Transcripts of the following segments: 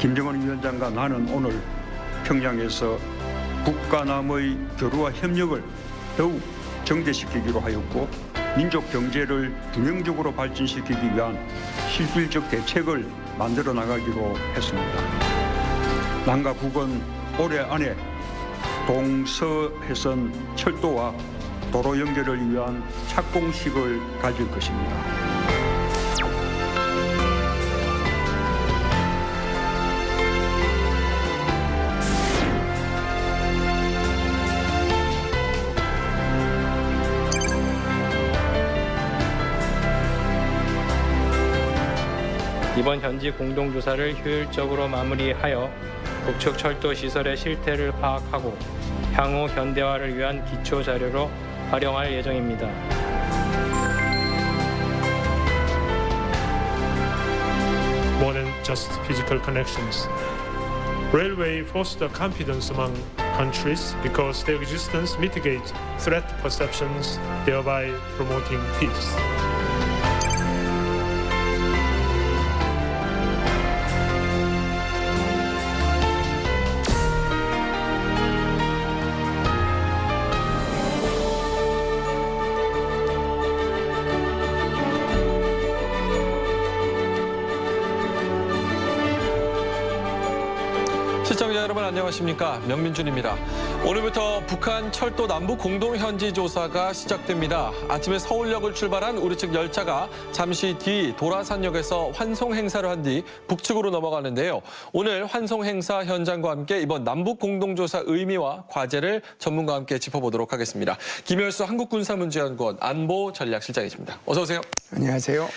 김정은 위원장과 나는 오늘 평양에서 북과 남의 교류와 협력을 더욱 정대시키기로 하였고 민족 경제를 균형적으로 발전시키기 위한 실질적 대책을 만들어 나가기로 했습니다. 남과 북은 올해 안에 동서해선 철도와 도로 연결을 위한 착공식을 가질 것입니다. 이번 현지 공동조사를 효율적으로 마무리하여 북측 철도 시설의 실태를 파악하고 향후 현대화를 위한 기초 자료로 활용할 예정입니다. more than just physical connections. Railway foster confidence among countries because their existence mitigates threat perceptions, thereby promoting peace. 안녕하십니까 명민준입니다. 오늘부터 북한 철도 남북 공동 현지 조사가 시작됩니다. 아침에 서울역을 출발한 우리 측 열차가 잠시 뒤 도라산역에서 환송 행사를 한 뒤 북측으로 넘어가는데요. 오늘 환송 행사 현장과 함께 이번 남북 공동 조사 의미와 과제를 전문가와 함께 짚어보도록 하겠습니다. 김열수 한국군사문제연구원 안보 전략실장이십니다. 어서 오세요. 안녕하세요.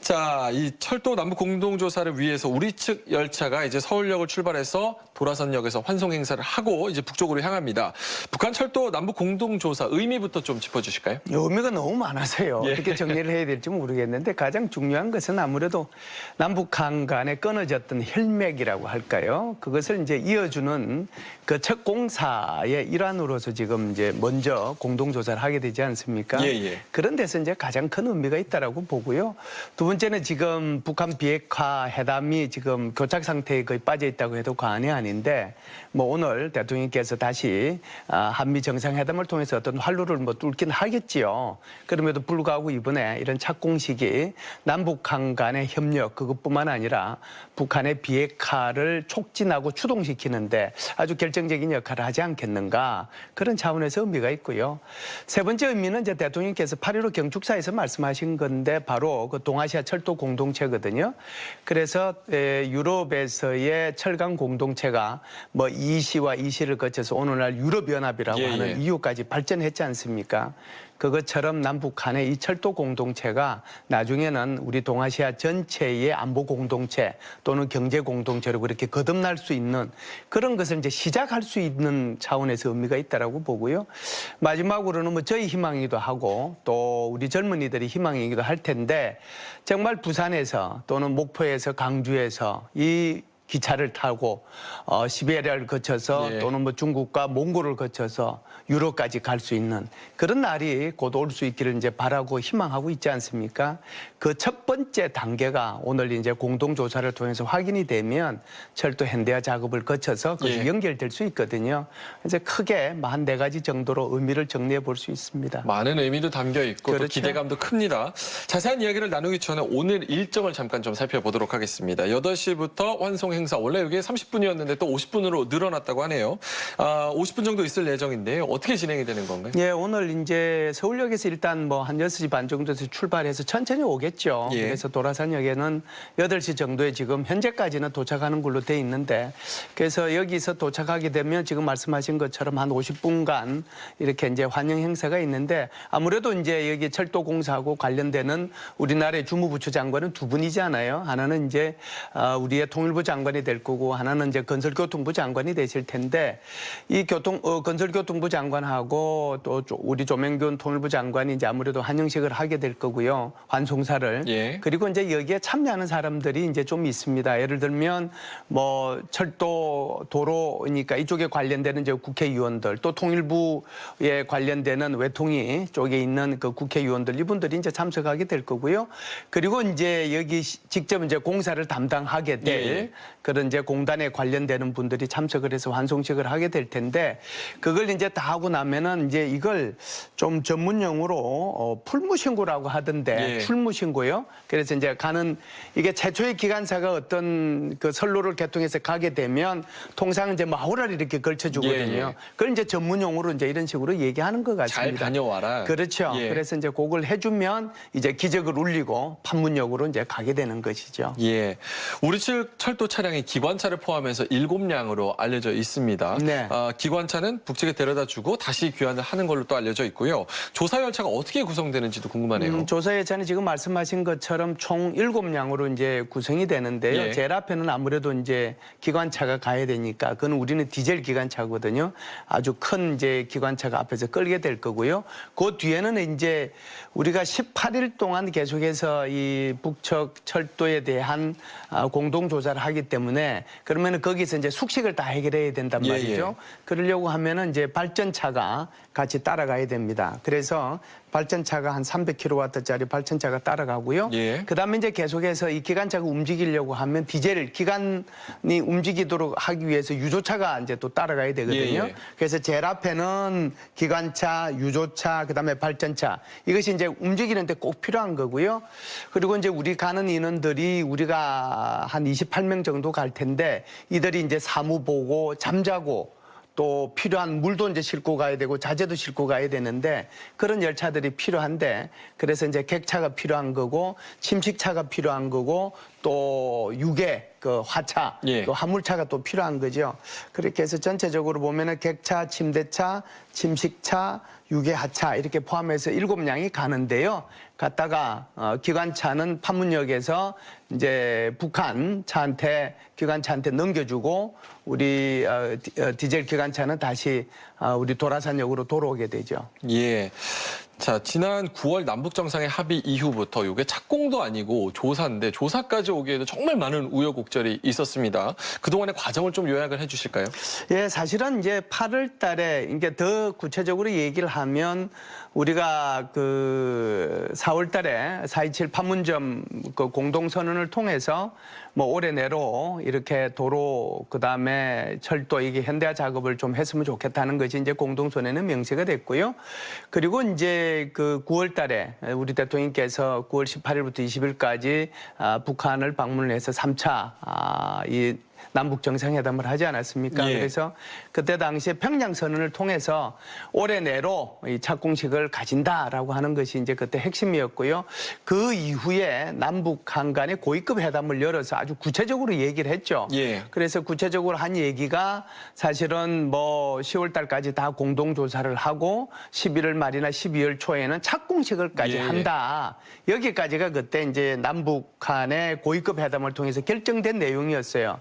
자, 이 철도 남북 공동 조사를 위해서 우리 측 열차가 이제 서울역을 출발해서 도라산역에서 환송 행사를 하고 이제 북쪽으로 향합니다. 북한 철도 남북 공동 조사 의미부터 좀 짚어 주실까요? 의미가 너무 많아서요. 예. 어떻게 정리를 해야 될지 모르겠는데 가장 중요한 것은 아무래도 남북한 간에 끊어졌던 혈맥이라고 할까요? 그것을 이제 이어주는 그첫 공사의 일환으로서 지금 이제 먼저 공동조사를 하게 되지 않습니까? 예, 예. 그런 데서 이제 가장 큰 의미가 있다라고 보고요. 두 번째는 지금 북한 비핵화 회담이 지금 교착 상태에 거의 빠져 있다고 해도 과언이 아닌데 뭐 오늘 대통령께서 다시 아, 한미 정상회담을 통해서 어떤 활로를 뭐 뚫긴 하겠지요. 그럼에도 불구하고 이번에 이런 착공식이 남북한 간의 협력 그것뿐만 아니라 북한의 비핵화를 촉진하고 추동시키는데 아주 결정적인 역할을 하지 않겠는가 그런 차원에서 의미가 있고요. 세 번째 의미는 이제 대통령께서 8.15 경축사에서 말씀하신 건데 바로 그 동아시아 철도 공동체거든요. 그래서 에, 유럽에서의 철강 공동체가 뭐 이시와 이시를 거쳐서 오늘날 유럽연합이라고 예, 하는 예. 이유까지 발전했지 않습니까? 그것처럼 남북 간의 이 철도 공동체가 나중에는 우리 동아시아 전체의 안보 공동체 또는 경제 공동체로 그렇게 거듭날 수 있는 그런 것을 이제 시작할 수 있는 차원에서 의미가 있다라고 보고요. 마지막으로는 뭐 저희 희망이기도 하고 또 우리 젊은이들이 희망이기도 할 텐데 정말 부산에서 또는 목포에서 강주에서 이 기차를 타고 어, 시베리아를 거쳐서 예. 또는 뭐 중국과 몽골을 거쳐서 유럽까지 갈 수 있는 그런 날이 곧 올 수 있기를 이제 바라고 희망하고 있지 않습니까? 그 첫 번째 단계가 오늘 이제 공동 조사를 통해서 확인이 되면 철도 현대화 작업을 거쳐서 그것이 예. 연결될 수 있거든요. 이제 크게 한 네 가지 정도로 의미를 정리해 볼 수 있습니다. 많은 의미도 담겨 있고 또 그렇죠. 기대감도 큽니다. 자세한 이야기를 나누기 전에 오늘 일정을 잠깐 좀 살펴보도록 하겠습니다. 8시부터 환송 행사 원래 이게 30분이었는데 또 50분으로 늘어났다고 하네요. 아, 50분 정도 있을 예정인데요. 어떻게 진행이 되는 건가요? 예, 오늘 이제 서울역에서 일단 뭐 한 6시 반 정도에서 출발해서 천천히 오겠죠. 예. 그래서 도라산역에는 8시 정도에 지금 현재까지는 도착하는 걸로 돼 있는데 그래서 여기서 도착하게 되면 지금 말씀하신 것처럼 한 50분간 이렇게 이제 환영 행사가 있는데 아무래도 이제 여기 철도 공사하고 관련되는 우리나라의 주무부처 장관은 두 분이잖아요. 하나는 이제 아, 우리의 통일부 장관 이 될 거고 하나는 이제 건설교통부 장관이 되실 텐데 이 교통 어, 건설교통부 장관하고 또 조- 우리 조명균 통일부 장관이 이제 아무래도 환영식을 하게 될 거고요. 환송사를. 예. 그리고 이제 여기에 참여하는 사람들이 이제 좀 있습니다. 예를 들면 뭐 철도 도로니까 이쪽에 관련되는 이제 국회의원들 또 통일부에 관련되는 외통위 쪽에 있는 그 국회의원들 이분들이 이제 참석하게 될 거고요. 그리고 이제 여기 시- 직접 이제 공사를 담당하게 될 예. 그런 이제 공단에 관련되는 분들이 참석을 해서 환송식을 하게 될 텐데 그걸 이제 다 하고 나면은 이제 이걸 좀 전문 용어로 어, 풀무신고라고 하던데 예. 풀무신고요. 그래서 이제 가는 이게 최초의 기관차가 어떤 그 선로를 개통해서 가게 되면 통상 이제 마호라를 이렇게 걸쳐 주거든요. 예, 예. 그걸 이제 전문 용어로 이제 이런 식으로 얘기하는 것잘 같습니다. 다녀와라. 그렇죠. 예. 그래서 이제 그걸 해주면 이제 기적을 울리고 판문역으로 이제 가게 되는 것이죠. 예. 우리 측 철도 차량 이 기관차를 포함해서 일곱 량으로 알려져 있습니다. 네. 아, 기관차는 북측에 데려다 주고 다시 귀환을 하는 걸로 또 알려져 있고요. 조사 열차가 어떻게 구성되는지도 궁금하네요. 음, 조사 예산이 지금 말씀하신 것처럼 총 일곱 량으로 이제 구성이 되는데요. 예. 제일 앞에는 아무래도 이제 기관차가 가야 되니까 그건 우리는 디젤 기관차거든요. 아주 큰 이제 기관차가 앞에서 끌게 될 거고요. 그 뒤에는 이제 우리가 18일 동안 계속해서 이 북측 철도에 대한 아, 공동 조사를 하기 때문에 그러면은 거기서 이제 숙식을 다 해결해야 된단 예, 말이죠. 그러려고 하면은 이제 발전차가 같이 따라가야 됩니다. 그래서 발전차가 한 300kW짜리 발전차가 따라가고요. 예. 그다음에 이제 계속해서 이 기관차가 움직이려고 하면 디젤 기관이 움직이도록 하기 위해서 유조차가 이제 또 따라가야 되거든요. 예, 예. 그래서 제일 앞에는 기관차, 유조차, 그다음에 발전차 이것이 이제 움직이는데 꼭 필요한 거고요. 그리고 이제 우리 가는 인원들이 우리가 한 28명 정도 갈 텐데 이들이 이제 사무 보고 잠자고 또 필요한 물도 이제 싣고 가야 되고 자재도 싣고 가야 되는데 그런 열차들이 필요한데 그래서 이제 객차가 필요한 거고 침식차가 필요한 거고 또 유계 그 화차 예. 또 화물차가 또 필요한 거죠. 그렇게 해서 전체적으로 보면은 객차, 침대차, 침식차, 유계 하차 이렇게 포함해서 일곱 량이 가는데요. 갔다가 어, 기관차는 판문역에서 이제 북한 차한테 기관차한테 넘겨주고 우리 어, 디- 어, 디젤 기관차는 다시 어, 우리 도라산역으로 돌아오게 되죠. 예. 자, 지난 9월 남북 정상회 합의 이후부터 이게 착공도 아니고 조사인데 조사까지 오기에도 정말 많은 우여곡절이 있었습니다. 그동안의 과정을 좀 요약을 해 주실까요? 예, 사실은 이제 8월 달에 이게 더 구체적으로 얘기를 하면 우리가 그 4월 달에 4.27 판문점 그 공동선언을 통해서 뭐 올해 내로 이렇게 도로 그다음에 철도 이게 현대화 작업을 좀 했으면 좋겠다는 것이 이제 공동선언에 명시가 됐고요. 그리고 이제 그 9월 달에 우리 대통령께서 9월 18일부터 20일까지 아, 북한을 방문을 해서 3차 아, 이 남북 정상회담을 하지 않았습니까? 예. 그래서 그때 당시에 평양 선언을 통해서 올해 내로 이 착공식을 가진다라고 하는 것이 이제 그때 핵심이었고요. 그 이후에 남북한 간의 고위급 회담을 열어서 아주 구체적으로 얘기를 했죠. 예. 그래서 구체적으로 한 얘기가 사실은 뭐 10월 달까지 다 공동 조사를 하고 11월 말이나 12월 초에는 착공식을까지 예, 예. 한다. 여기까지가 그때 이제 남북 간의 고위급 회담을 통해서 결정된 내용이었어요.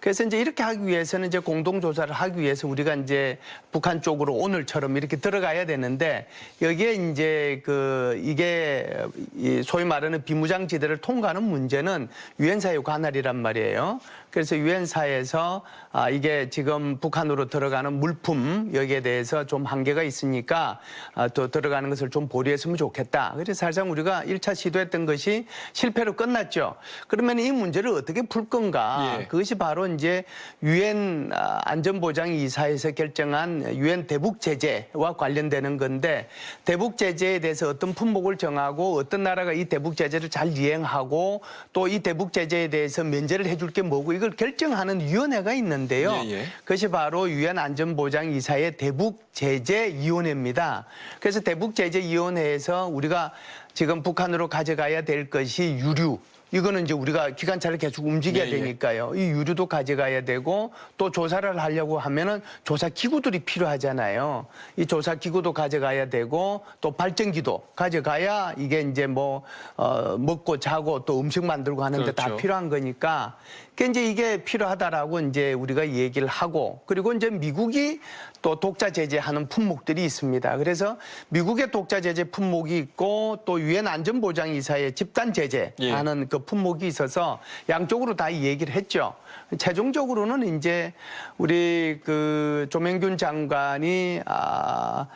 그래서 이제 이렇게 하기 위해서는 이제 공동 조사를 하기 위해서 우리가 이제 북한 쪽으로 오늘처럼 이렇게 들어가야 되는데 여기에 이제 그 이게 이 소위 말하는 비무장지대를 통과하는 문제는 유엔사의 관할이란 말이에요. 그래서 유엔사에서 아 이게 지금 북한으로 들어가는 물품 여기에 대해서 좀 한계가 있으니까 아, 또 들어가는 것을 좀 보류했으면 좋겠다. 그래서 사실상 우리가 1차 시도했던 것이 실패로 끝났죠. 그러면 이 문제를 어떻게 풀 건가? 예. 그것이 바로 이제 유엔 아, 안전보장 이사에서 결정한 유엔 대북 제재와 관련되는 건데 대북 제재에 대해서 어떤 품목을 정하고 어떤 나라가 이 대북 제재를 잘 이행하고 또 이 대북 제재에 대해서 면제를 해줄 게 뭐고 이걸 결정하는 위원회가 있는데 요. 예, 예. 그것이 바로 유엔 안전보장 이사의 대북 제재 위원회입니다. 그래서 대북 제재 위원회에서 우리가 지금 북한으로 가져가야 될 것이 유류 이거는 이제 우리가 기관차를 계속 움직여야 예, 예. 되니까요. 이 유류도 가져가야 되고 또 조사를 하려고 하면은 조사 기구들이 필요하잖아요. 이 조사 기구도 가져가야 되고 또 발전기도 가져가야 이게 이제 뭐 어, 먹고 자고 또 음식 만들고 하는데 다 그렇죠. 필요한 거니까 그러니까 이제 이게 필요하다라고 이제 우리가 얘기를 하고 그리고 이제 미국이 또 독자 제재하는 품목들이 있습니다. 그래서 미국의 독자 제재 품목이 있고 또 유엔 안전보장 이사의 집단 제재하는 예. 그 품목이 있어서 양쪽으로 다 얘기를 했죠. 최종적으로는 이제 우리 그 조명균 장관이 아,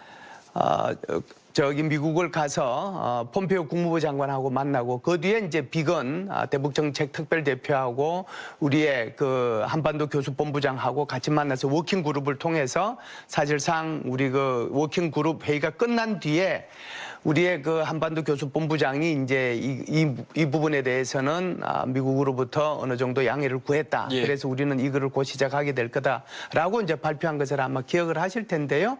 아, 어, 저기 미국을 가서 어, 폼페오 국무부 장관하고 만나고 그 뒤에 이제 비건 아, 대북 정책 특별 대표하고 우리의 그 한반도 교수 본부장하고 같이 만나서 워킹 그룹을 통해서 사실상 우리 그 워킹 그룹 회의가 끝난 뒤에 우리의 그 한반도 교수 본부장이 이제 이, 이, 이 부분에 대해서는 아, 미국으로부터 어느 정도 양해를 구했다. 예. 그래서 우리는 이거를 곧 시작하게 될 거다라고 이제 발표한 것을 아마 기억을 하실 텐데요.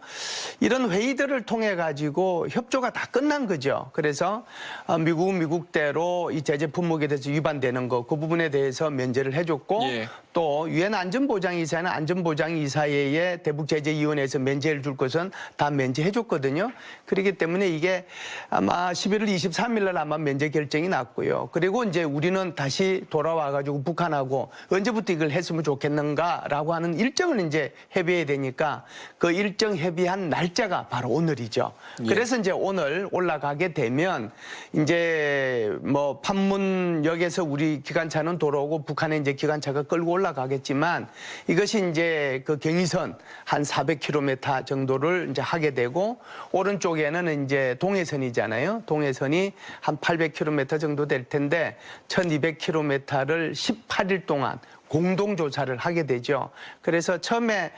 이런 회의들을 통해 가지고 협조가 다 끝난 거죠. 그래서 아, 미국은 미국대로 이 제재 품목에 대해서 위반되는 거 그 부분에 대해서 면제를 해줬고 예. 또 유엔 안전보장이사는 안전보장이사회의 대북제재위원회에서 면제를 줄 것은 다 면제해줬거든요. 그렇기 때문에 이게 아마 11월 23일 날 아마 면제 결정이 났고요. 그리고 이제 우리는 다시 돌아와 가지고 북한하고 언제부터 이걸 했으면 좋겠는가라고 하는 일정을 이제 협의해야 되니까 그 일정 협의한 날짜가 바로 오늘이죠. 예. 그래서 이제 오늘 올라가게 되면 이제 뭐 판문역에서 우리 기관차는 돌아오고 북한에 이제 기관차가 끌고 올라가겠지만 이것이 이제 그 경의선 한 400km 정도를 이제 하게 되고 오른쪽에는 이제 동해 선이잖아요. 동해선이 한 800km 정도 될 텐데 1200km를 18일 동안 공동 조사를 하게 되죠. 그래서 처음에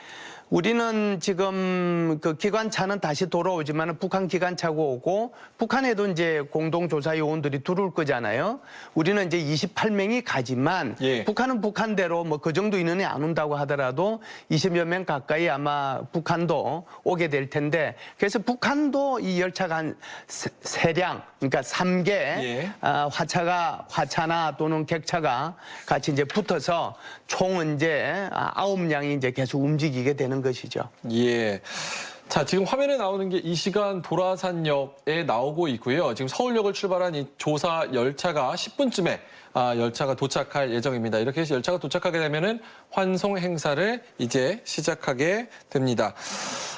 우리는 지금 그 기관차는 다시 돌아오지만 북한 기관차고 오고 북한에도 이제 공동조사 요원들이 들어올 거잖아요. 우리는 이제 28명이 가지만 예. 북한은 북한대로 뭐 그 정도 인원이 안 온다고 하더라도 20여 명 가까이 아마 북한도 오게 될 텐데 그래서 북한도 이 열차가 한 세- 세량 그러니까 3개 예. 아, 화차가 화차나 또는 객차가 같이 이제 붙어서 총 이제 아, 아홉 량이 이제 계속 움직이게 되는 것이죠. 예. 자, 지금 화면에 나오는 게 이 시간 도라산역에 나오고 있고요. 지금 서울역을 출발한 이 조사 열차가 10분쯤에 아, 열차가 도착할 예정입니다. 이렇게 해서 열차가 도착하게 되면은 환송 행사를 이제 시작하게 됩니다.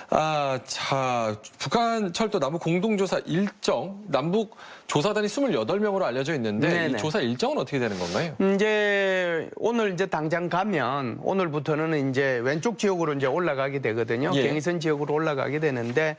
아, 자, 북한 철도 남북 공동조사 일정, 남북 조사단이 28명으로 알려져 있는데 이. 조사 일정은 어떻게 되는 건가요? 이제 오늘 이제 당장 가면 오늘부터는 이제 왼쪽 지역으로 이제 올라가게 되거든요. 예. 경의선 지역으로 올라가게 되는데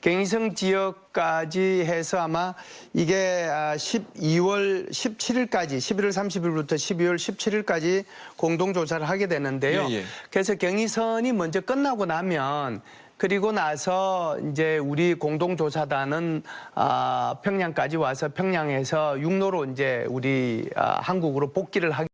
경의선 지역 까지 해서 아마 이게 아, 12월 17일까지 11월 30일부터 12월 17일까지 공동 조사를 하게 되는데요. 예, 예. 그래서 경의선이 먼저 끝나고 나면 그리고 나서 이제 우리 공동조사단은 아, 평양까지 와서 평양에서 육로로 이제 우리 아, 한국으로 복귀를 하게.